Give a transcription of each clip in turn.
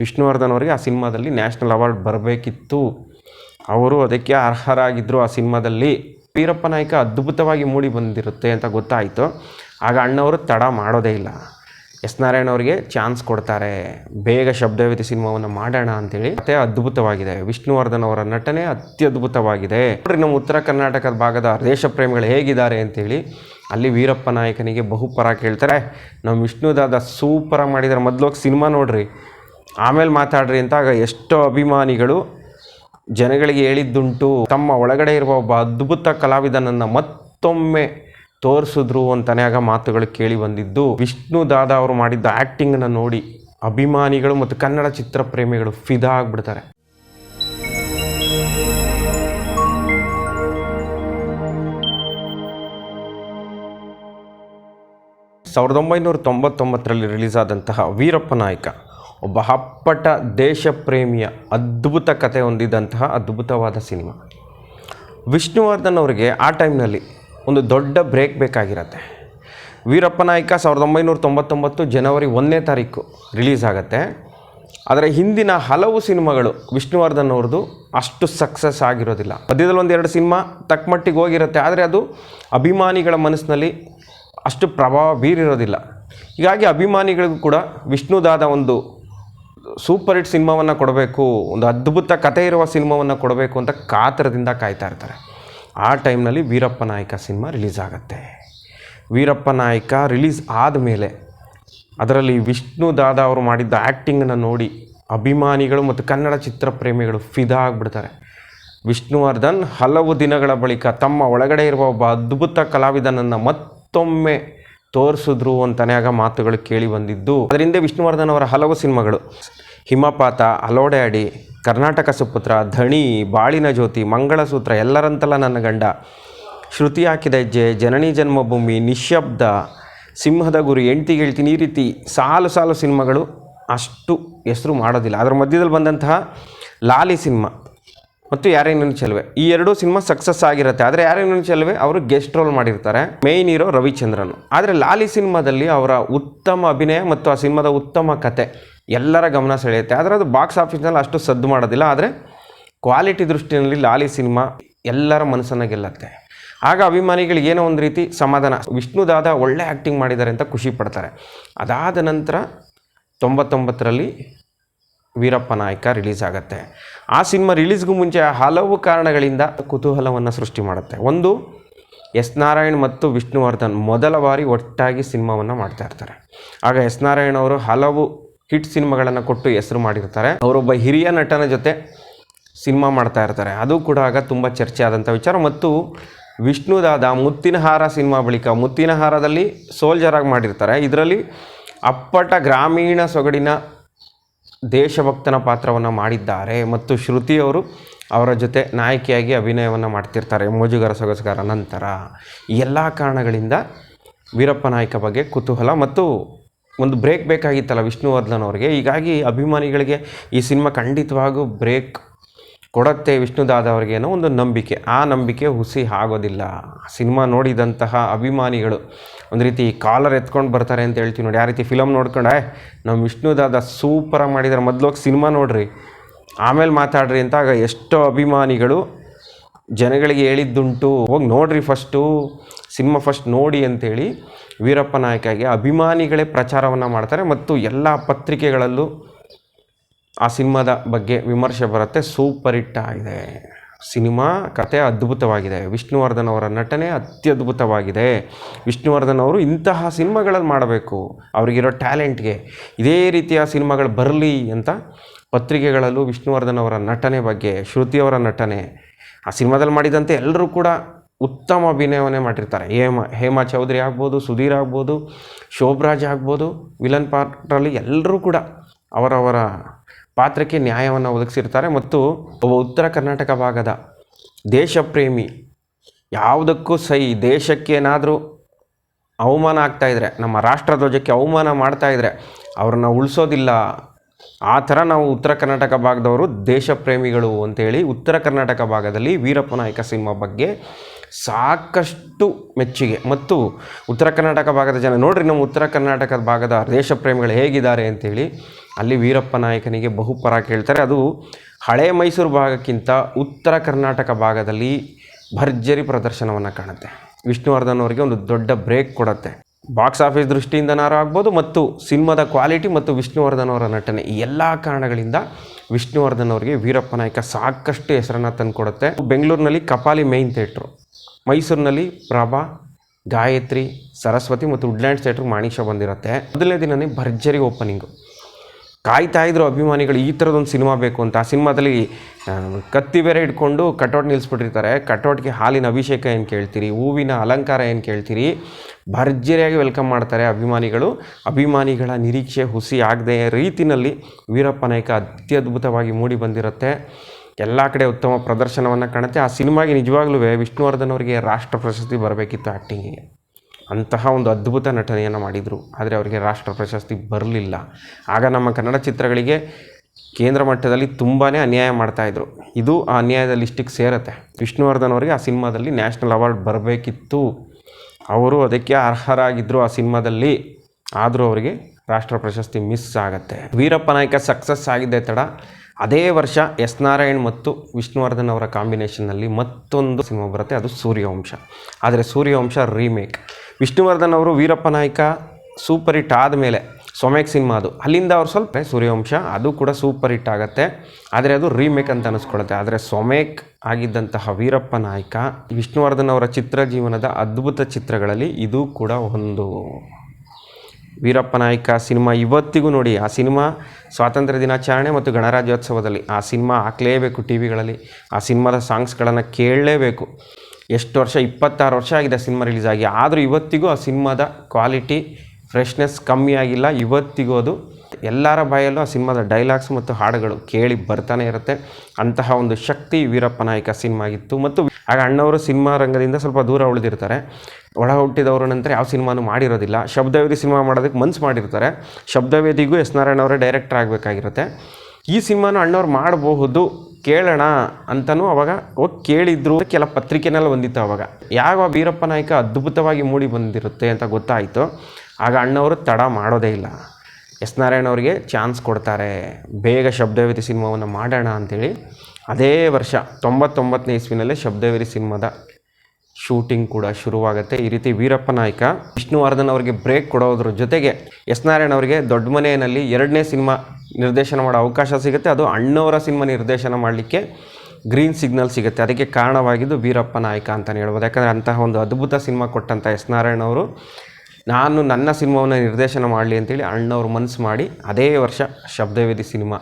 ವಿಷ್ಣುವರ್ಧನ್ ಅವರಿಗೆ ಆ ಸಿನಿಮಾದಲ್ಲಿ ನ್ಯಾಷನಲ್ ಅವಾರ್ಡ್ ಬರಬೇಕಿತ್ತು. ಅವರು ಅದಕ್ಕೆ ಅರ್ಹರಾಗಿದ್ದರು ಆ ಸಿನಿಮಾದಲ್ಲಿ. ವೀರಪ್ಪ ನಾಯಕ ಅದ್ಭುತವಾಗಿ ಮೂಡಿ ಬಂದಿರುತ್ತೆ ಅಂತ ಗೊತ್ತಾಯಿತು. ಆಗ ಅಣ್ಣವರು ತಡ ಮಾಡೋದೇ ಇಲ್ಲ. ಎಸ್ ನಾರಾಯಣ ಅವರಿಗೆ ಚಾನ್ಸ್ ಕೊಡ್ತಾರೆ. ಬೇಗ ಶಬ್ದವೇತಿ ಸಿನಿಮಾವನ್ನು ಮಾಡೋಣ ಅಂತೇಳಿ ಮತ್ತೆ ಅದ್ಭುತವಾಗಿದೆ. ವಿಷ್ಣುವರ್ಧನ್ ಅವರ ನಟನೆ ಅತ್ಯದ್ಭುತವಾಗಿದೆ. ನೋಡ್ರಿ ನಮ್ಮ ಉತ್ತರ ಕರ್ನಾಟಕದ ಭಾಗದ ದೇಶ ಪ್ರೇಮಿಗಳು ಹೇಗಿದ್ದಾರೆ ಅಂತೇಳಿ. ಅಲ್ಲಿ ವೀರಪ್ಪ ನಾಯಕನಿಗೆ ಬಹುಪರ ಕೇಳ್ತಾರೆ. ನಮ್ಮ ವಿಷ್ಣುದಾದ ಸೂಪರ ಮಾಡಿದ್ದಾರೆ ಮೊದಲೋಗಿ ಸಿನಿಮಾ ನೋಡ್ರಿ. ಆಮೇಲೆ ಮಾತಾಡ್ರಿ ಅಂತ ಎಷ್ಟೋ ಅಭಿಮಾನಿಗಳು ಜನಗಳಿಗೆ ಹೇಳಿದ್ದುಂಟು, ತಮ್ಮ ಒಳಗಡೆ ಇರುವ ಒಬ್ಬ ಅದ್ಭುತ ಕಲಾವಿದನನ್ನು ಮತ್ತೊಮ್ಮೆ ತೋರಿಸಿದ್ರು ಅಂತಲೇ ಆಗ ಮಾತುಗಳು ಕೇಳಿ ಬಂದಿದ್ದು. ವಿಷ್ಣು ದಾದಾ ಅವರು ಮಾಡಿದ್ದ ಆ್ಯಕ್ಟಿಂಗನ್ನು ನೋಡಿ ಅಭಿಮಾನಿಗಳು ಮತ್ತು ಕನ್ನಡ ಚಿತ್ರಪ್ರೇಮಿಗಳು ಫಿದಾ ಆಗಿಬಿಡ್ತಾರೆ. ಸಾವಿರದ ಒಂಬೈನೂರ ತೊಂಬತ್ತೊಂಬತ್ತರಲ್ಲಿ ರಿಲೀಸ್ ಆದಂತಹ ವೀರಪ್ಪ ನಾಯಕ. ಒಬ್ಬ ಅಪ್ಪಟ ದೇಶ ಪ್ರೇಮಿಯ ಅದ್ಭುತ ಕತೆ ಹೊಂದಿದಂತಹ ಅದ್ಭುತವಾದ ಸಿನಿಮಾ. ವಿಷ್ಣುವರ್ಧನ್ ಅವರಿಗೆ ಆ ಟೈಮ್ನಲ್ಲಿ ಒಂದು ದೊಡ್ಡ ಬ್ರೇಕ್ ಬೇಕಾಗಿರತ್ತೆ. ವೀರಪ್ಪ ನಾಯಕ ಸಾವಿರದ ಒಂಬೈನೂರ ತೊಂಬತ್ತೊಂಬತ್ತು ಜನವರಿ ಒಂದನೇ ತಾರೀಕು ರಿಲೀಸ್ ಆಗುತ್ತೆ. ಆದರೆ ಹಿಂದಿನ ಹಲವು ಸಿನಿಮಾಗಳು ವಿಷ್ಣುವರ್ಧನ್ ಅವ್ರದ್ದು ಅಷ್ಟು ಸಕ್ಸಸ್ ಆಗಿರೋದಿಲ್ಲ. ಮಧ್ಯದಲ್ಲಿ ಒಂದೆರಡು ಸಿನಿಮಾ ತಕ್ಕಮಟ್ಟಿಗೆ ಹೋಗಿರುತ್ತೆ. ಆದರೆ ಅದು ಅಭಿಮಾನಿಗಳ ಮನಸ್ಸಿನಲ್ಲಿ ಅಷ್ಟು ಪ್ರಭಾವ ಬೀರಿರೋದಿಲ್ಲ. ಹೀಗಾಗಿ ಅಭಿಮಾನಿಗಳಿಗೂ ಕೂಡ ವಿಷ್ಣುದಾದ ಒಂದು ಸೂಪರ್ ಹಿಟ್ ಸಿನಿಮಾವನ್ನು ಕೊಡಬೇಕು, ಒಂದು ಅದ್ಭುತ ಕಥೆ ಇರುವ ಸಿನಿಮಾವನ್ನು ಕೊಡಬೇಕು ಅಂತ ಕಾತರದಿಂದ ಕಾಯ್ತಾ ಇರ್ತಾರೆ. ಆ ಟೈಮ್ನಲ್ಲಿ ವೀರಪ್ಪ ನಾಯಕ ಸಿನಿಮಾ ರಿಲೀಸ್ ಆಗುತ್ತೆ. ವೀರಪ್ಪ ನಾಯಕ ರಿಲೀಸ್ ಆದಮೇಲೆ ಅದರಲ್ಲಿ ವಿಷ್ಣು ದಾದಾ ಅವರು ಮಾಡಿದ್ದ ಆ್ಯಕ್ಟಿಂಗನ್ನು ನೋಡಿ ಅಭಿಮಾನಿಗಳು ಮತ್ತು ಕನ್ನಡ ಚಿತ್ರಪ್ರೇಮಿಗಳು ಫಿದಾ ಆಗಿಬಿಡ್ತಾರೆ. ವಿಷ್ಣುವರ್ಧನ್ ಹಲವು ದಿನಗಳ ಬಳಿಕ ತಮ್ಮ ಒಳಗಡೆ ಇರುವ ಒಬ್ಬ ಅದ್ಭುತ ಕಲಾವಿದನನ್ನು ಮತ್ತೊಮ್ಮೆ ತೋರಿಸಿದ್ರು ಆಗ ಮಾತುಗಳು ಕೇಳಿ ಬಂದಿದ್ದು. ಅದರಿಂದ ವಿಷ್ಣುವರ್ಧನ್ ಅವರ ಹಲವು ಸಿನಿಮಾಗಳು. ಹಿಮಪಾತ ಅಲೋಡೆ ಅಡಿ ಕರ್ನಾಟಕ ಸುಪುತ್ರ, ಧಣಿ, ಬಾಳಿನ ಜ್ಯೋತಿ, ಮಂಗಳಸೂತ್ರ, ಎಲ್ಲರಂತಲ್ಲ ನನ್ನ ಗಂಡ. ಶ್ರುತಿ ಹಾಕಿದ ಹೆಜ್ಜೆ, ಜನನಿ ಜನ್ಮಭೂಮಿ ನಿಶ್ಶಬ್ದ ಸಿಂಹದ ಗುರು, ಎಂಟಿ ಗೆಳ್ತೀನಿ ಈ ರೀತಿ ಸಾಲು ಸಾಲು ಸಿನಿಮಾಗಳು ಅಷ್ಟು ಹೆಸರು ಮಾಡೋದಿಲ್ಲ. ಅದರ ಮಧ್ಯದಲ್ಲಿ ಬಂದಂತಹ ಲಾಲಿ ಸಿನಿಮಾ. ಮತ್ತು ಯಾರೇನೂ ಚೆಲುವೆ. ಈ ಎರಡೂ ಸಿನಿಮಾ ಸಕ್ಸಸ್ ಆಗಿರುತ್ತೆ. ಆದರೆ ಯಾರೇನೂ ಚೆಲುವೆ? ಅವರು ಗೆಸ್ಟ್ ರೋಲ್ ಮಾಡಿರ್ತಾರೆ. Main hero Ravichandran. ಆದರೆ ಲಾಲಿ ಸಿನಿಮಾದಲ್ಲಿ ಅವರ ಉತ್ತಮ ಅಭಿನಯ ಮತ್ತು ಆ ಸಿನಿಮಾದ ಉತ್ತಮ ಕತೆ ಎಲ್ಲರ ಗಮನ ಸೆಳೆಯುತ್ತೆ. ಆದರೆ ಅದು ಬಾಕ್ಸ್ ಆಫೀಸ್ನಲ್ಲಿ ಅಷ್ಟು ಸದ್ದು ಮಾಡೋದಿಲ್ಲ. ಆದರೆ ಕ್ವಾಲಿಟಿ ದೃಷ್ಟಿಯಲ್ಲಿ ಲಾಲಿ ಸಿನಿಮಾ ಎಲ್ಲರ ಮನಸ್ಸನ್ನು ಗೆಲ್ಲತ್ತೆ. ಆಗ ಅಭಿಮಾನಿಗಳಿಗೆ ಏನೋ ಒಂದು ರೀತಿ ಸಮಾಧಾನ. ವಿಷ್ಣುದಾದ ಒಳ್ಳೆ ಆ್ಯಕ್ಟಿಂಗ್ ಮಾಡಿದ್ದಾರೆ ಅಂತ ಖುಷಿ ಪಡ್ತಾರೆ. ಅದಾದ ನಂತರ ತೊಂಬತ್ತೊಂಬತ್ತರಲ್ಲಿ ವೀರಪ್ಪ ನಾಯಕ ರಿಲೀಸ್ ಆಗುತ್ತೆ. ಆ ಸಿನಿಮಾ ರಿಲೀಸ್ಗೂ ಮುಂಚೆ ಹಲವು ಕಾರಣಗಳಿಂದ ಕುತೂಹಲವನ್ನು ಸೃಷ್ಟಿ ಮಾಡುತ್ತೆ. ಒಂದು, ಎಸ್ ನಾರಾಯಣ್ ಮತ್ತು ವಿಷ್ಣುವರ್ಧನ್ ಮೊದಲ ಬಾರಿ ಒಟ್ಟಾಗಿ ಸಿನಿಮಾವನ್ನು ಮಾಡ್ತಾ ಇರ್ತಾರೆ. ಆಗ ಎಸ್ ನಾರಾಯಣ್ ಅವರು ಹಲವು ಹಿಟ್ ಸಿನಿಮಾಗಳನ್ನು ಕೊಟ್ಟು ಹೆಸರು ಮಾಡಿರ್ತಾರೆ. ಅವರೊಬ್ಬ ಹಿರಿಯ ನಟನ ಜೊತೆ ಸಿನಿಮಾ ಮಾಡ್ತಾ ಇರ್ತಾರೆ. ಅದು ಕೂಡ ಆಗ ತುಂಬ ಚರ್ಚೆ ಆದಂಥ ವಿಚಾರ. ಮತ್ತು ವಿಷ್ಣುದಾದ ಮುತ್ತಿನಹಾರ ಸಿನಿಮಾ ಬಳಿಕ ಮುತ್ತಿನಹಾರದಲ್ಲಿ ಸೋಲ್ಜರಾಗಿ ಮಾಡಿರ್ತಾರೆ. ಇದರಲ್ಲಿ ಅಪ್ಪಟ ಗ್ರಾಮೀಣ ಸೊಗಡಿನ ದೇಶಭಕ್ತನ ಪಾತ್ರವನ್ನು ಮಾಡಿದ್ದಾರೆ ಮತ್ತು ಶ್ರುತಿಯವರು ಅವರ ಜೊತೆ ನಾಯಕಿಯಾಗಿ ಅಭಿನಯವನ್ನು ಮಾಡ್ತಿರ್ತಾರೆ, ಮೋಜುಗರ ಸೊಗಸುಗಾರ ನಂತರ. ಎಲ್ಲ ಕಾರಣಗಳಿಂದ ವೀರಪ್ಪ ನಾಯಕ ಬಗ್ಗೆ ಕುತೂಹಲ ಮತ್ತು ಒಂದು ಬ್ರೇಕ್ ಬೇಕಾಗಿತ್ತಲ್ಲ ವಿಷ್ಣುವರ್ಧನ್ ಅವರಿಗೆ. ಹೀಗಾಗಿ ಅಭಿಮಾನಿಗಳಿಗೆ ಈ ಸಿನಿಮಾ ಖಂಡಿತವಾಗೂ ಬ್ರೇಕ್ ಕೊಡತ್ತೆ ವಿಷ್ಣುದಾದ ಅವ್ರಿಗೆ ಏನೋ ಒಂದು ನಂಬಿಕೆ. ಆ ನಂಬಿಕೆ ಹುಸಿ ಆಗೋದಿಲ್ಲ. ಸಿನಿಮಾ ನೋಡಿದಂತಹ ಅಭಿಮಾನಿಗಳು ಒಂದು ರೀತಿ ಕಾಲರ್ ಎತ್ಕೊಂಡು ಬರ್ತಾರೆ ಅಂತ ಹೇಳ್ತೀವಿ ನೋಡಿ. ಆ ರೀತಿ ಫಿಲಮ್ ನೋಡ್ಕೊಂಡೆ ನಮ್ಮ ವಿಷ್ಣುದಾದ ಸೂಪರಾಗಿ ಮಾಡಿದ್ದಾರೆ ಮೊದಲೋಗಿ ಸಿನಿಮಾ ನೋಡ್ರಿ. ಆಮೇಲೆ ಮಾತಾಡ್ರಿ ಅಂತ ಆಗ ಎಷ್ಟೋ ಅಭಿಮಾನಿಗಳು ಜನಗಳಿಗೆ ಹೇಳಿದ್ದುಂಟು. ಹೋಗಿ ನೋಡ್ರಿ ಫಸ್ಟು ಸಿನಿಮಾ ಫಸ್ಟ್ ನೋಡಿ ಅಂತೇಳಿ ವೀರಪ್ಪ ನಾಯಕಗೆ ಅಭಿಮಾನಿಗಳೇ ಪ್ರಚಾರವನ್ನು ಮಾಡ್ತಾರೆ. ಮತ್ತು ಎಲ್ಲ ಪತ್ರಿಕೆಗಳಲ್ಲೂ ಆ ಸಿನಿಮಾದ ಬಗ್ಗೆ ವಿಮರ್ಶೆ ಬರುತ್ತೆ. ಸೂಪರ್ ಹಿಟ್ ಆಗಿದೆ. ಸಿನಿಮಾ ಕತೆ ಅದ್ಭುತವಾಗಿದೆ. ವಿಷ್ಣುವರ್ಧನ್ ಅವರ ನಟನೆ ಅತ್ಯದ್ಭುತವಾಗಿದೆ. ವಿಷ್ಣುವರ್ಧನ್ ಅವರು ಇಂತಹ ಸಿನಿಮಾಗಳಲ್ಲಿ ಮಾಡಬೇಕು. ಅವರಿಗಿರೋ ಟ್ಯಾಲೆಂಟ್ಗೆ ಇದೇ ರೀತಿಯ ಸಿನಿಮಾಗಳು ಬರಲಿ ಅಂತ ಪತ್ರಿಕೆಗಳಲ್ಲೂ ವಿಷ್ಣುವರ್ಧನ್ ಅವರ ನಟನೆ ಬಗ್ಗೆ ಶ್ರುತಿಯವರ ನಟನೆ, ಆ ಸಿನಿಮಾದಲ್ಲಿ ಮಾಡಿದಂತೆ ಎಲ್ಲರೂ ಕೂಡ ಉತ್ತಮ ಅಭಿನಯವನ್ನೇ ಮಾಡಿರ್ತಾರೆ. ಹೇಮ, ಹೇಮಾ ಚೌಧರಿ ಆಗ್ಬೋದು, ಸುಧೀರ್ ಆಗ್ಬೋದು, ಶೋಭರಾಜ್ ಆಗ್ಬೋದು, ವಿಲನ್ ಪಾರ್ಟ್ರಲ್ಲಿ ಎಲ್ಲರೂ ಕೂಡ ಅವರವರ ಪಾತ್ರಕ್ಕೆ ನ್ಯಾಯವನ್ನು ಒದಗಿಸಿರ್ತಾರೆ ಮತ್ತು ಒಬ್ಬ ಉತ್ತರ ಕರ್ನಾಟಕ ಭಾಗದ ದೇಶಪ್ರೇಮಿ ಯಾವುದಕ್ಕೂ ಸೈ ದೇಶಕ್ಕೇನಾದರೂ ಅವಮಾನ ಆಗ್ತಾಯಿದ್ರೆ ನಮ್ಮ ರಾಷ್ಟ್ರಧ್ವಜಕ್ಕೆ ಅವಮಾನ ಮಾಡ್ತಾಯಿದ್ರೆ ಅವ್ರನ್ನ ಉಳಿಸೋದಿಲ್ಲ. ಆ ಥರ ನಾವು ಉತ್ತರ ಕರ್ನಾಟಕ ಭಾಗದವರು ದೇಶ ಪ್ರೇಮಿಗಳು ಅಂತೇಳಿ ಉತ್ತರ ಕರ್ನಾಟಕ ಭಾಗದಲ್ಲಿ ವೀರಪ್ಪ ನಾಯಕ ಸಿನಿಮಾ ಬಗ್ಗೆ ಸಾಕಷ್ಟು ಮೆಚ್ಚುಗೆ. ಮತ್ತು ಉತ್ತರ ಕರ್ನಾಟಕ ಭಾಗದ ಜನ, ನೋಡ್ರಿ ನಮ್ಮ ಉತ್ತರ ಕರ್ನಾಟಕದ ಭಾಗದ ದೇಶ ಪ್ರೇಮಿಗಳು ಹೇಗಿದ್ದಾರೆ ಅಂತೇಳಿ, ಅಲ್ಲಿ ವೀರಪ್ಪ ನಾಯಕನಿಗೆ ಬಹುಪರ ಕೇಳ್ತಾರೆ. ಅದು ಹಳೆ ಮೈಸೂರು ಭಾಗಕ್ಕಿಂತ ಉತ್ತರ ಕರ್ನಾಟಕ ಭಾಗದಲ್ಲಿ ಭರ್ಜರಿ ಪ್ರದರ್ಶನವನ್ನು ಕಾಣುತ್ತೆ. ವಿಷ್ಣುವರ್ಧನ್ ಅವರಿಗೆ ಒಂದು ದೊಡ್ಡ ಬ್ರೇಕ್ ಕೊಡುತ್ತೆ. ಬಾಕ್ಸ್ ಆಫೀಸ್ ದೃಷ್ಟಿಯಿಂದನಾರು ಆಗ್ಬೋದು ಮತ್ತು ಸಿನಿಮಾದ ಕ್ವಾಲಿಟಿ ಮತ್ತು ವಿಷ್ಣುವರ್ಧನ್ ಅವರ ನಟನೆ ಈ ಎಲ್ಲ ಕಾರಣಗಳಿಂದ ವಿಷ್ಣುವರ್ಧನ್ ಅವರಿಗೆ ವೀರಪ್ಪ ನಾಯಕ ಸಾಕಷ್ಟು ಹೆಸರನ್ನು ತಂದುಕೊಡುತ್ತೆ. ಬೆಂಗಳೂರಿನಲ್ಲಿ ಕಪಾಲಿ ಮೈನ್ ಥಿಯೇಟ್ರು ಮೈಸೂರಿನಲ್ಲಿ ಪ್ರಭಾ, ಗಾಯತ್ರಿ, ಸರಸ್ವತಿ ಮತ್ತು ವುಡ್ಲ್ಯಾಂಡ್ ಥಿಯೇಟ್ರ್ ಮಾಣಿಷ ಬಂದಿರುತ್ತೆ. ಮೊದಲನೇ ದಿನನೇ ಭರ್ಜರಿ ಓಪನಿಂಗು ಕಾಯ್ತಾ ಇದ್ರು ಅಭಿಮಾನಿಗಳು, ಈ ಥರದೊಂದು ಸಿನಿಮಾ ಬೇಕು ಅಂತ. ಆ ಸಿನಿಮಾದಲ್ಲಿ ಕತ್ತಿ ಬೇರೆ ಇಟ್ಕೊಂಡು ಕಟೌಟ್ ನಿಲ್ಲಿಸ್ಬಿಟ್ಟಿರ್ತಾರೆ ಕಟೌಟ್ಗೆ ಹಾಲಿನ ಅಭಿಷೇಕ ಏನು ಕೇಳ್ತೀರಿ? ಹೂವಿನ ಅಲಂಕಾರ ಏನು ಕೇಳ್ತೀರಿ? ಭರ್ಜರಿಯಾಗಿ ವೆಲ್ಕಮ್ ಮಾಡ್ತಾರೆ ಅಭಿಮಾನಿಗಳು. ಅಭಿಮಾನಿಗಳ ನಿರೀಕ್ಷೆ ಹುಸಿ ಆಗದೆ ರೀತಿನಲ್ಲಿ ವೀರಪ್ಪ ನಾಯಕ ಅತ್ಯದ್ಭುತವಾಗಿ ಮೂಡಿ ಬಂದಿರುತ್ತೆ. ಎಲ್ಲ ಕಡೆ ಉತ್ತಮ ಪ್ರದರ್ಶನವನ್ನು ಕಾಣುತ್ತೆ. ಆ ಸಿನಿಮಾಗೆ ನಿಜವಾಗ್ಲೂ ವಿಷ್ಣುವರ್ಧನ್ ಅವರಿಗೆ ರಾಷ್ಟ್ರ ಪ್ರಶಸ್ತಿ ಬರಬೇಕಿತ್ತು ಆ್ಯಕ್ಟಿಂಗಿಗೆ ಅಂತಹ ಒಂದು ಅದ್ಭುತ ನಟನೆಯನ್ನು ಮಾಡಿದರು. ಆದರೆ ಅವರಿಗೆ ರಾಷ್ಟ್ರ ಪ್ರಶಸ್ತಿ ಬರಲಿಲ್ಲ. ಆಗ ನಮ್ಮ ಕನ್ನಡ ಚಿತ್ರಗಳಿಗೆ ಕೇಂದ್ರ ಮಟ್ಟದಲ್ಲಿ ತುಂಬಾ ಅನ್ಯಾಯ ಮಾಡ್ತಾಯಿದ್ರು ಇದು ಆ ಅನ್ಯಾಯದ ಲಿಸ್ಟಿಗೆ ಸೇರುತ್ತೆ. ವಿಷ್ಣುವರ್ಧನ್ ಅವರಿಗೆ ಆ ಸಿನಿಮಾದಲ್ಲಿ ನ್ಯಾಷನಲ್ ಅವಾರ್ಡ್ ಬರಬೇಕಿತ್ತು. ಅವರು ಅದಕ್ಕೆ ಅರ್ಹರಾಗಿದ್ದರು ಆ ಸಿನಿಮಾದಲ್ಲಿ. ಆದರೂ ಅವರಿಗೆ ರಾಷ್ಟ್ರ ಪ್ರಶಸ್ತಿ ಮಿಸ್ ಆಗುತ್ತೆ. ವೀರಪ್ಪ ನಾಯಕ ಸಕ್ಸಸ್ ಆಗಿದ್ದೆ ತಡ. ಅದೇ ವರ್ಷ ಎಸ್ ನಾರಾಯಣ್ ಮತ್ತು ವಿಷ್ಣುವರ್ಧನ್ ಅವರ ಕಾಂಬಿನೇಷನ್ನಲ್ಲಿ ಮತ್ತೊಂದು ಸಿನಿಮಾ ಬರುತ್ತೆ. ಅದು ಸೂರ್ಯವಂಶ. ಆದರೆ ಸೂರ್ಯವಂಶ ರೀಮೇಕ್. ವಿಷ್ಣುವರ್ಧನ್ ಅವರು ವೀರಪ್ಪ ನಾಯ್ಕ ಸೂಪರ್ ಹಿಟ್ ಆದಮೇಲೆ ಸೊಮೇಕ್ ಸಿನಿಮಾ ಅದು. ಅಲ್ಲಿಂದ ಅವ್ರು ಸ್ವಲ್ಪ ಸೂರ್ಯವಂಶ, ಅದು ಕೂಡ ಸೂಪರ್ ಹಿಟ್ ಆಗುತ್ತೆ. ಆದರೆ ಅದು ರೀಮೇಕ್ ಅಂತ ಅನಿಸ್ಕೊಳ್ಳುತ್ತೆ ಆದರೆ ಸೊಮೇಕ್ ಆಗಿದ್ದಂತಹ ವೀರಪ್ಪ ನಾಯ್ಕ, ವಿಷ್ಣುವರ್ಧನ್ ಅವರ ಚಿತ್ರ ಜೀವನದ ಅದ್ಭುತ ಚಿತ್ರಗಳಲ್ಲಿ ಇದು ಕೂಡ ಒಂದು. ವೀರಪ್ಪ ನಾಯ್ಕ ಸಿನಿಮಾ ಇವತ್ತಿಗೂ ನೋಡಿ, ಆ ಸಿನಿಮಾ ಸ್ವಾತಂತ್ರ್ಯ ದಿನಾಚರಣೆ ಮತ್ತು ಗಣರಾಜ್ಯೋತ್ಸವದಲ್ಲಿ ಆ ಸಿನಿಮಾ ಹಾಕಲೇಬೇಕು ಟಿ ವಿಗಳಲ್ಲಿ ಆ ಸಿನಿಮಾದ ಸಾಂಗ್ಸ್ಗಳನ್ನು ಕೇಳಲೇಬೇಕು. ಎಷ್ಟು ವರ್ಷ, ಇಪ್ಪತ್ತಾರು ವರ್ಷ ಆಗಿದೆ ಸಿನಿಮಾ ರಿಲೀಸ್ ಆಗಿ. ಆದರೂ ಇವತ್ತಿಗೂ ಆ ಸಿನಿಮಾದ ಕ್ವಾಲಿಟಿ ಫ್ರೆಶ್ನೆಸ್ ಕಮ್ಮಿ ಆಗಿಲ್ಲ. ಇವತ್ತಿಗೂ ಅದು ಎಲ್ಲರ ಬಾಯಲ್ಲೂ ಆ ಸಿನಿಮಾದ ಡೈಲಾಗ್ಸ್ ಮತ್ತು ಹಾಡುಗಳು ಕೇಳಿ ಬರ್ತಾನೆ ಇರುತ್ತೆ. ಅಂತಹ ಒಂದು ಶಕ್ತಿ ವೀರಪ್ಪ ನಾಯಕ ಸಿನಿಮಾ ಆಗಿತ್ತು. ಮತ್ತು ಆಗ ಅಣ್ಣವರು ಸಿನಿಮಾ ರಂಗದಿಂದ ಸ್ವಲ್ಪ ದೂರ ಉಳಿದಿರ್ತಾರೆ. ಒಳ ಹುಟ್ಟಿದವರು ನಂತರ ಯಾವ ಸಿನಿಮಾನು ಮಾಡಿರೋದಿಲ್ಲ. ಶಬ್ದವೇದಿ ಸಿನಿಮಾ ಮಾಡೋದಕ್ಕೆ ಮನ್ಸು ಮಾಡಿರ್ತಾರೆ. ಶಬ್ದವೇದಿಗೂ ಎಸ್ ನಾರಾಯಣ ಅವರೇ ಡೈರೆಕ್ಟರ್ ಆಗಬೇಕಾಗಿರುತ್ತೆ. ಈ ಸಿನಿಮಾನು ಅಣ್ಣವ್ರು ಮಾಡಬಹುದು. ಕೇಳೋಣ ಅಂತಲೂ ಅವಾಗ ಹೋಗಿ ಕೇಳಿದ್ರು ಕೆಲ ಪತ್ರಿಕೆನೆಲ್ಲ ಬಂದಿತ್ತು ಅವಾಗ. ಯಾವ ವೀರಪ್ಪ ನಾಯಕ ಅದ್ಭುತವಾಗಿ ಮೂಡಿ ಬಂದಿರುತ್ತೆ ಅಂತ ಗೊತ್ತಾಯಿತು. ಆಗ ಅಣ್ಣವರು ತಡ ಮಾಡೋದೇ ಇಲ್ಲ. ಎಸ್ ನಾರಾಯಣ ಅವರಿಗೆ ಚಾನ್ಸ್ ಕೊಡ್ತಾರೆ. ಬೇಗ ಶಬ್ದವೇದಿ ಸಿನಿಮಾವನ್ನು ಮಾಡೋಣ ಅಂಥೇಳಿ ಅದೇ ವರ್ಷ ತೊಂಬತ್ತೊಂಬತ್ತನೇ ಇಸ್ವಿನಲ್ಲೇ ಶಬ್ದವೇರಿ ಸಿನಿಮಾದ ಶೂಟಿಂಗ್ ಕೂಡ ಶುರುವಾಗುತ್ತೆ. ಈ ರೀತಿ ವೀರಪ್ಪ ನಾಯಕ, ವಿಷ್ಣುವರ್ಧನ್ ಅವರಿಗೆ ಬ್ರೇಕ್ ಕೊಡೋದ್ರ ಜೊತೆಗೆ ಎಸ್ ನಾರಾಯಣ ಅವರಿಗೆ ದೊಡ್ಡ ಮನೆಯಲ್ಲಿ ಎರಡನೇ ಸಿನಿಮಾ ನಿರ್ದೇಶನ ಮಾಡೋ ಅವಕಾಶ ಸಿಗುತ್ತೆ. ಅದು ಅಣ್ಣವರ ಸಿನಿಮಾ ನಿರ್ದೇಶನ ಮಾಡಲಿಕ್ಕೆ ಗ್ರೀನ್ ಸಿಗ್ನಲ್ ಸಿಗುತ್ತೆ. ಅದಕ್ಕೆ ಕಾರಣವಾಗಿದ್ದು ವೀರಪ್ಪ ನಾಯಕ ಅಂತಲೇ ಹೇಳ್ಬೋದು. ಯಾಕಂದರೆ ಅಂತಹ ಒಂದು ಅದ್ಭುತ ಸಿನಿಮಾ ಕೊಟ್ಟಂಥ ಎಸ್ ನಾರಾಯಣ ಅವರು. ನಾನು ನನ್ನ ಸಿನಿಮಾವನ್ನು ನಿರ್ದೇಶನ ಮಾಡಲಿ ಅಂತೇಳಿ ಅಣ್ಣವ್ರು ಮನಸ್ಸು ಮಾಡಿ ಅದೇ ವರ್ಷ ಶಬ್ದವೇದಿ ಸಿನಿಮಾ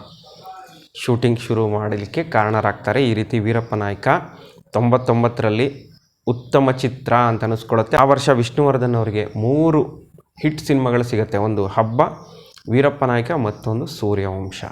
ಶೂಟಿಂಗ್ ಶುರು ಮಾಡಲಿಕ್ಕೆ ಕಾರಣರಾಗ್ತಾರೆ. ಈ ರೀತಿ ವೀರಪ್ಪ ನಾಯ್ಕ ತೊಂಬತ್ತೊಂಬತ್ತರಲ್ಲಿ ಉತ್ತಮ ಚಿತ್ರ ಅಂತ ಅನ್ನಿಸ್ಕೊಳ್ಳುತ್ತೆ ಆ ವರ್ಷ ವಿಷ್ಣುವರ್ಧನ್ ಅವರಿಗೆ ಮೂರು ಹಿಟ್ ಸಿನಿಮಾಗಳು ಸಿಗುತ್ತೆ. ಒಂದು ಹಬ್ಬ, ವೀರಪ್ಪ ನಾಯಕ ಮತ್ತೊಂದು ಸೂರ್ಯವಂಶ.